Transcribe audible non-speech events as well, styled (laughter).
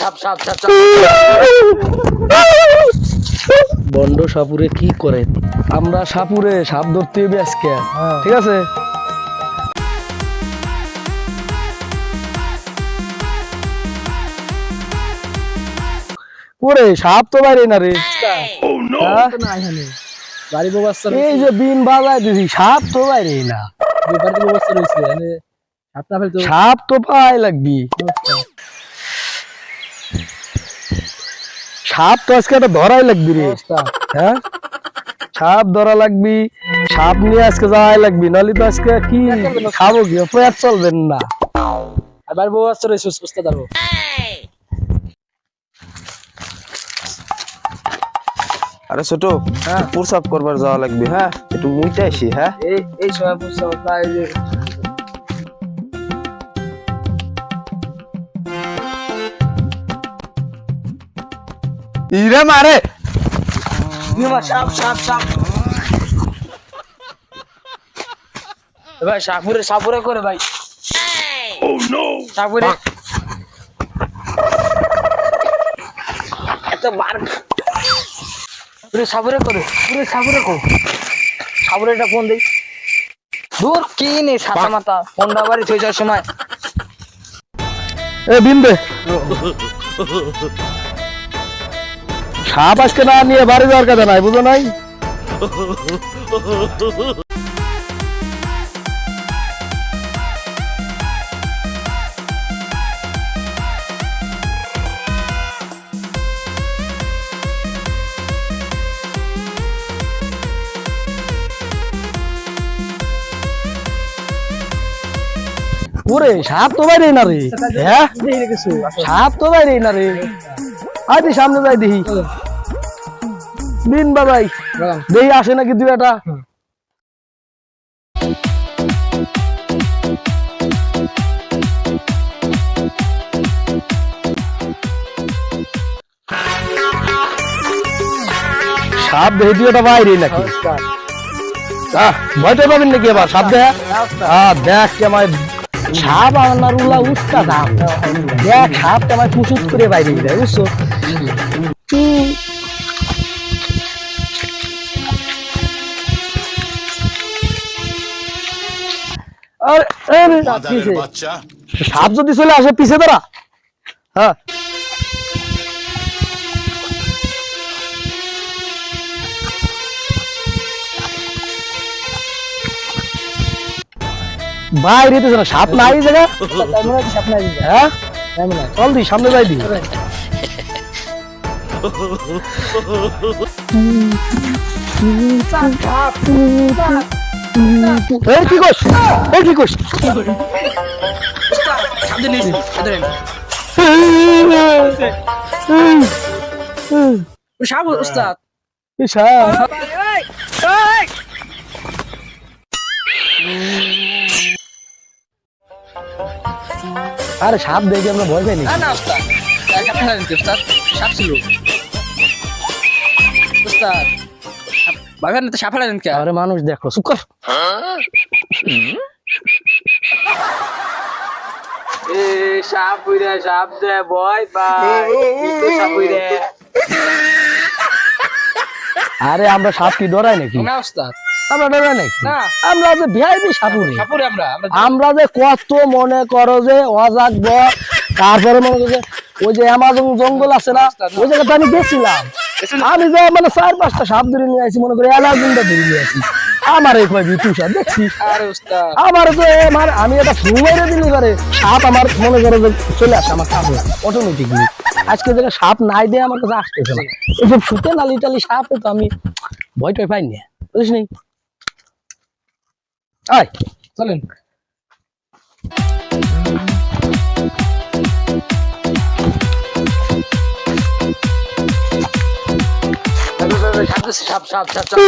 সাপ সাপ বন্ড সাপুরে কি করে? আমরা সাপুরে সাপ ধরতে হবে আজকে। ঠিক আছে? ওরে সাপ তো বাইরে না রে। হ্যাঁ? বাড়ি ব্যবস্থা এই যে বিন বাজায় দিছি সাপ তো বাইরে না। মানে সাপ তো পাই লাগবি। সাপ তো আজকে একটা ধরাই লাগবি রে হ্যাঁ? সাপ ধরা লাগবি সাপ নিয়ে আজকে যাওয়াই লাগবি নাহলে তো আজকে কি খাব কি? পেট চলবেন না। আর বাড়ি ব্যবস্থা রয়েছে সুস্থ দাঁড়ো আরে ছোট প্রসাব করবার যাওয়া লাগবে হ্যাঁ? একটু মুইটা আসি হ্যাঁ? এই এই সময় বুঝতে ইরে মারে। সাপ সাপ সাপ। ভাই সাপুরে সাপুরে করে ভাই। সাপুরে। এত বার পুরে সাপুরে করো পুরে সাপুরে করো। সাপুরে এটা ফোন দেই। দূর কি নেই সাতা মাতা ফোনটা বাড়ি যাওয়ার সময়। এ বিন্দে। (laughs) সাপ আজকে না নিয়ে বাড়ি যাওয়ার কথা নাই বুঝো নাই? ওরে সাপ তো বাইরে না রে। হ্যাঁ? সাপ তো বাইরে না রে। আয় সামনে যাই দেখি। দিন বাবাই। দেখি আসে নাকি দুই একটা? সাপ দেখি দুই একটা বাইরে নাকি? ভয়টা পাবেন নাকি এবার সাপ দেখা আহ, দেখ কেমায় সাপ আনার উল্লা উস্কা দাম। দেখ সাপ কেমায় কুসুত করে বাইরে যায় বুঝছ? সাপ যদি চলে আসে পিছে দাঁড়া হ্যাঁ বাইরে তো না সাপ নাই জায়গা সাপ নাই হ্যাঁ চল দি সামনে যাই দি এই কি করছ? এই কি করছ? সামনে নিয়েছি সামনে সাপ উস্তাদ সাপ আরে সাপ দেখে আমরা ভয় পাইনি না না উস্তাদ। সাপ উস্তাদ? সাপ ছিল। উস্তাদ বাঘার তো সাপ ফেলা নিন কে? আরে মানুষ দেখো চুপ কর। এ সাপ সাপ দে সাপ আরে আমরা সাপ কি ডরাই নাকি? না আমরা ডরাই নাকি? আমরা যে ভিআইপি সাপুরি সাপুরে আমরা আমরা আমরা যে কত মনে করো যে অজাগব তারপরে মনে করো যে ওই যে অ্যামাজন জঙ্গল আছে না ওই জায়গাতে আমি গেছিলাম। আমি যে মানে চার পাঁচটা সাপ ধরে নিয়ে আসি মনে করি অ্যালার্জিনটা ধরে নিয়ে আসি আমার এই কয় তুষার দেখছিস? আমার যে আমার আমি এটা ফু মেরে দিলে পারে সাপ আমার মনে করো যে চলে আসে আমার কাছে অটোমেটিকলি আজকে যেটা সাপ নাই দেয় আমার কাছে আসতেছে না। এইসব সুতে নালি টালি সাপে তো আমি ভয় টয় পাই না। বুঝিস নি? আয় চলেন। সাপ সাপ সাপ সাপ